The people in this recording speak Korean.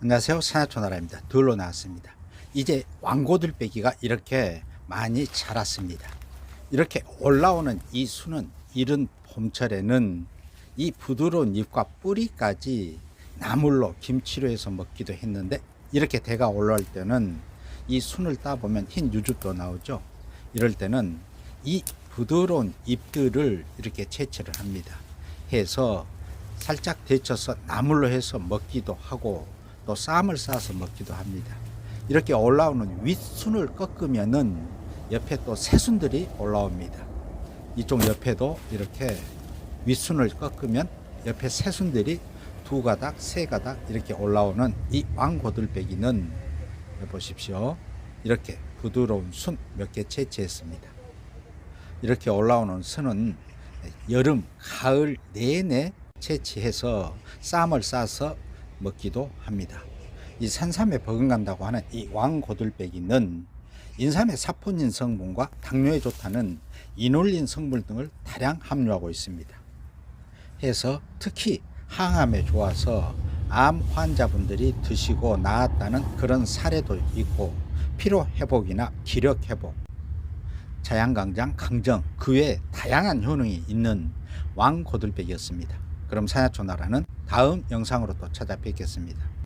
안녕하세요. 산하초나라입니다. 둘로 나왔습니다. 이제 왕고들빼기가 이렇게 많이 자랐습니다. 이렇게 올라오는 이 순은 이른 봄철에는 이 부드러운 잎과 뿌리까지 나물로 김치로 해서 먹기도 했는데 이렇게 대가 올라올 때는 이 순을 따보면 흰 유주도 나오죠. 이럴 때는 이 부드러운 잎들을 이렇게 채취를 합니다. 해서 살짝 데쳐서 나물로 해서 먹기도 하고 또 쌈을 싸서 먹기도 합니다. 이렇게 올라오는 윗순을 꺾으면은 옆에 또 새순들이 올라옵니다. 이쪽 옆에도 이렇게 윗순을 꺾으면 옆에 새순들이 두 가닥, 세 가닥 이렇게 올라오는 이 왕고들빼기는 보십시오. 이렇게 부드러운 순 몇 개 채취했습니다. 이렇게 올라오는 순은 여름, 가을 내내 채취해서 쌈을 싸서 먹기도 합니다. 이 산삼에 버금간다고 하는 이 왕고들빼기는 인삼의 사포닌 성분과 당뇨에 좋다는 이놀린 성분 등을 다량 함유하고 있습니다. 해서 특히 항암에 좋아서 암 환자분들이 드시고 나았다는 그런 사례도 있고 피로 회복이나 기력 회복, 자양강장, 강정 그외 다양한 효능이 있는 왕고들빼기였습니다. 그럼 산야초나라는 다음 영상으로 또 찾아뵙겠습니다.